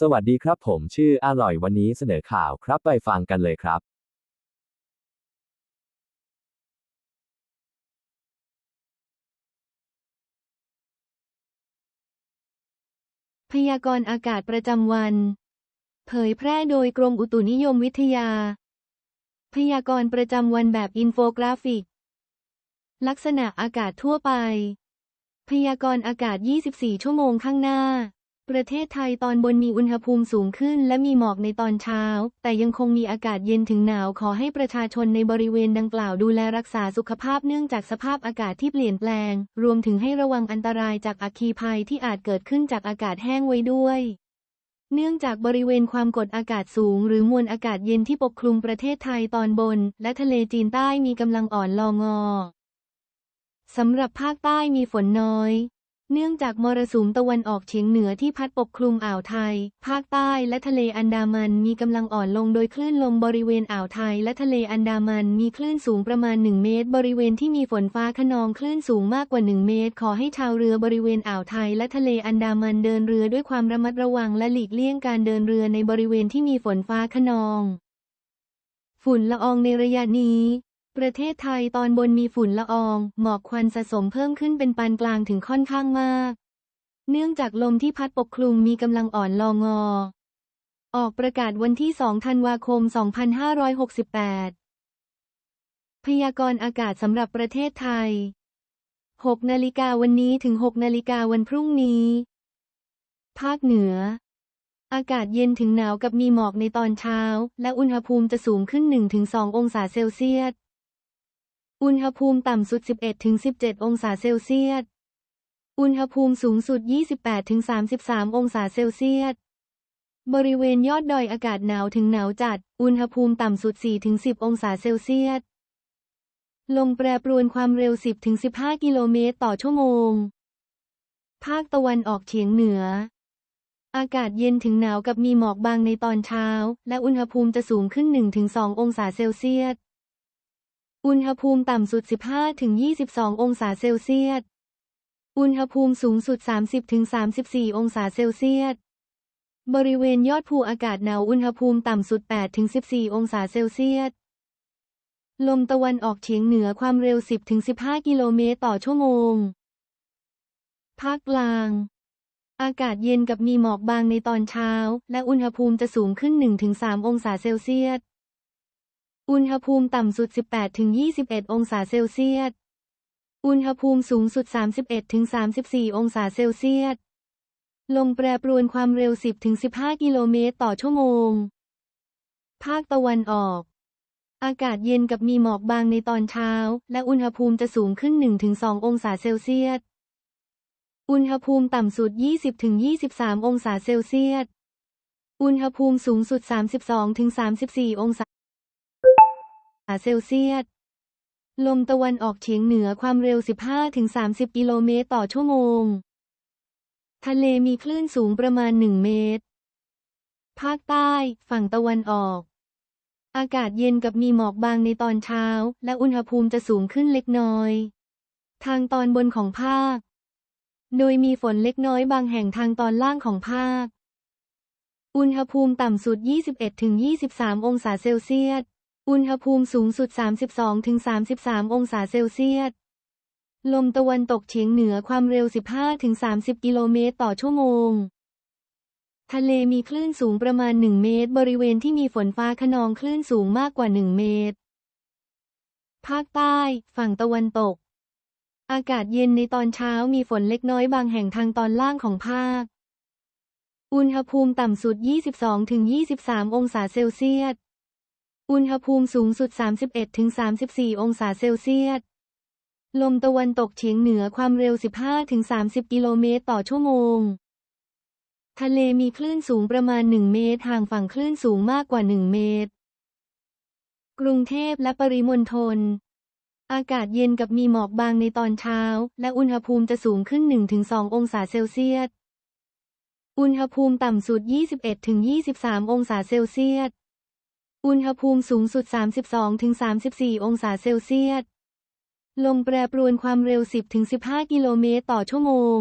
สวัสดีครับผมชื่ออร่อยวันนี้เสนอข่าวครับไปฟังกันเลยครับ พยากรณ์อากาศประจำวัน เผยแพร่โดยกรมอุตุนิยมวิทยา พยากรณ์ประจำวันแบบอินโฟกราฟิก ลักษณะอากาศทั่วไป พยากรณ์อากาศ 24 ชั่วโมงข้างหน้า ประเทศไทยตอนบนมีอุณหภูมิสูงขึ้นและมีหมอกในตอนเช้า แต่ยังคงมีอากาศเย็นถึงหนาวขอให้ประชาชนในบริเวณดังกล่าวดูแลรักษาสุขภาพเนื่องจากสภาพอากาศที่เปลี่ยนแปลง รวมถึงให้ระวังอันตรายจากอัคคีภัยที่อาจเกิดขึ้นจากอากาศแห้งไว้ด้วย เนื่องจากบริเวณความกดอากาศสูง หรือมวลอากาศเย็นที่ปกคลุมประเทศไทยตอนบน และทะเลจีนใต้มีกำลังอ่อนลองอสำหรับภาคใต้มีฝนน้อย เนื่องจากมรสุมตะวันออกเฉียงเหนือที่พัดปกคลุมอ่าวไทย ภาคใต้และทะเลอันดามันมีกำลังอ่อนลงโดยคลื่นลมบริเวณอ่าวไทยและทะเลอันดามันมีคลื่นสูงประมาณ 1 เมตร บริเวณที่มีฝนฟ้าขนองคลื่นสูงมากกว่า 1 เมตร ขอให้ชาวเรือบริเวณอ่าวไทยและทะเลอันดามันเดินเรือด้วยความระมัดระวังและหลีกเลี่ยงการเดินเรือในบริเวณที่มีฝนฟ้าขนอง ฝุ่นละอองในระยะนี้ ประเทศไทยตอนบนมีฝุ่นละออง หมอกควันสะสมเพิ่มขึ้นเป็นปานกลางถึงค่อนข้างมาก เนื่องจากลมที่พัดปกคลุมมีกำลังอ่อนลองอ ออกประกาศวันที่ 2 ธันวาคม 2568 พยากรณ์อากาศสำหรับประเทศไทย 6 นาฬิกาวันนี้ถึง 6 นาฬิกาวันพรุ่งนี้ ภาคเหนือ อากาศเย็นถึงหนาวกับมีหมอกในตอนเช้า และอุณหภูมิจะสูงขึ้น 1-2 องศาเซลเซียส อุณหภูมิต่ำสุด 11-17 องศาเซลเซียส อุณหภูมิสูงสุด 28-33 องศาเซลเซียส บริเวณยอดดอยอากาศหนาวถึงหนาวจัด อุณหภูมิต่ำสุด 4-10 องศาเซลเซียส ลมแปรปรวนความเร็ว 10-15 กิโลเมตรต่อชั่วโมง ภาคตะวันออกเฉียงเหนือ อากาศเย็นถึงหนาวกับมีหมอกบางในตอนเช้า และอุณหภูมิจะสูงขึ้น 1-2 องศาเซลเซียส อุณหภูมิต่ำสุด 15-22 องศาเซลเซียส อุณหภูมิสูงสุด 30-34 องศาเซลเซียส บริเวณยอดภูอากาศหนาวอุณหภูมิต่ำสุด 8-14 องศาเซลเซียส ลมตะวันออกเฉียงเหนือความเร็ว 10-15 กิโลเมตรต่อชั่วโมง ภาคกลาง อากาศเย็นกับมีหมอกบางในตอนเช้า และอุณหภูมิจะสูงขึ้น 1-3 องศาเซลเซียส อุณหภูมิต่ำสุด 18-21 องศาเซลเซียส อุณหภูมิสูงสุด 31-34 องศาเซลเซียส ลมแปรปรวนความเร็ว 10-15 กิโลเมตรต่อชั่วโมง ภาคตะวันออก อากาศเย็นกับมีหมอกบางในตอนเช้า และอุณหภูมิจะสูงขึ้น 1-2 องศาเซลเซียส อุณหภูมิต่ำสุด 20-23 องศาเซลเซียส อุณหภูมิสูงสุด 32-34 องศา เซลเซียส ลมตะวันออกเฉียงเหนือความเร็ว 15-30 กิโลเมตรต่อชั่วโมง ทะเลมีคลื่นสูงประมาณ 1 เมตร ภาคใต้ ฝั่งตะวันออก อากาศเย็นกับมีหมอกบางในตอนเช้า และอุณหภูมิจะสูงขึ้นเล็กน้อย ทางตอนบนของภาค โดยมีฝนเล็กน้อยบางแห่งทางตอนล่างของภาค อุณหภูมิต่ำสุด 21-23 องศาเซลเซียส อุณหภูมิสูงสุด 32-33 องศาเซลเซียส ลมตะวันตกเฉียงเหนือความเร็ว 15-30 กิโลเมตรต่อชั่วโมง ทะเลมีคลื่นสูงประมาณ 1 เมตร บริเวณที่มีฝนฟ้าขนองคลื่นสูงมากกว่า 1 เมตร ภาคใต้ ฝั่งตะวันตก อากาศเย็นในตอนเช้ามีฝนเล็กน้อยบางแห่งทางตอนล่างของภาค อุณหภูมิต่ำสุด 22-23 องศาเซลเซียส อุณหภูมิสูงสุด 31-34 องศาเซลเซียส ลมตะวันตกเฉียงเหนือความเร็ว 15-30 กิโลเมตรต่อชั่วโมง ทะเลมีคลื่นสูงประมาณ 1 เมตร ห่างฝั่งคลื่นสูงมากกว่า 1 เมตร กรุงเทพและปริมณฑล อากาศเย็นกับมีหมอกบางในตอนเช้า และอุณหภูมิจะสูงขึ้น 1-2 องศาเซลเซียส อุณหภูมิต่ำสุด 21-23 องศาเซลเซียส อุณหภูมิสูงสุด 32-34 องศาเซลเซียส ลมแปรปรวนความเร็ว 10-15 กิโลเมตรต่อชั่วโมง